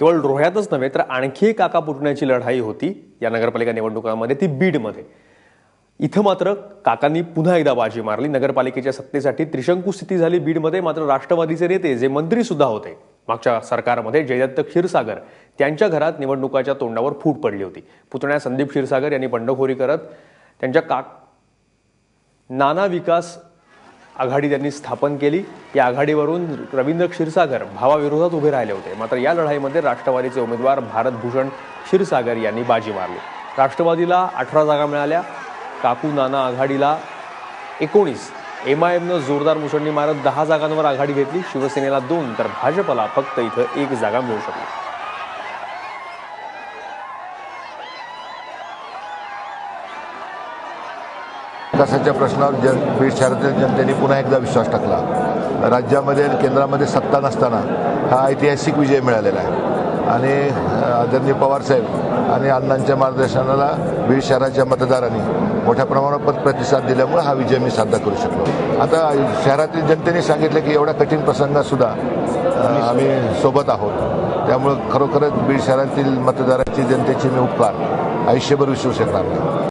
केवळ रोह्यातच नव्हे तर आणखी एक काका पुटण्याची लढाई होती या नगरपालिका निवडणुकांमध्ये ती बीडमध्ये इथं मात्र काकांनी पुन्हा एकदा बाजी मारली. नगरपालिकेच्या सत्तेसाठी त्रिशंकू स्थिती झाली बीडमध्ये मात्र राष्ट्रवादीचे नेते जे मंत्री सुद्धा होते मागच्या सरकारमध्ये जयदत्त क्षीरसागर त्यांच्या घरात निवडणुकाच्या तोंडावर फूट पडली होती. पुतण्या संदीप क्षीरसागर यांनी बंडखोरी करत त्यांच्या का नाना विकास आघाडी त्यांनी स्थापन केली. या आघाडीवरून रवींद्र क्षीरसागर भावाविरोधात उभे राहिले होते. मात्र या लढाईमध्ये राष्ट्रवादीचे उमेदवार भारतभूषण क्षीरसागर यांनी बाजी मारली. राष्ट्रवादीला अठरा जागा मिळाल्या. काकू नाना आघाडीला एकोणीस. एम आय एमनं जोरदार मुसंडी मारत दहा जागांवर आघाडी घेतली. शिवसेनेला दोन तर भाजपला फक्त इथं एक जागा मिळू शकली. विकासाच्या प्रश्नावर जन बीड शहरातील जनतेने पुन्हा एकदा विश्वास टाकला. राज्यामध्ये आणि केंद्रामध्ये सत्ता नसताना हा ऐतिहासिक विजय मिळालेला आहे. आणि आदरणीय पवारसाहेब आणि अण्णांच्या मार्गदर्शनाला बीड शहराच्या मतदारांनी मोठ्या प्रमाणात प्रतिसाद दिल्यामुळे हा विजय मी साध्य करू शकलो. आता शहरातील जनतेने सांगितलं की एवढ्या कठीण प्रसंगातसुद्धा आम्ही सोबत आहोत. त्यामुळं खरोखरच बीड शहरातील मतदारांची जनतेची मी उपकार आयुष्यभर विसरू शकणार नाही.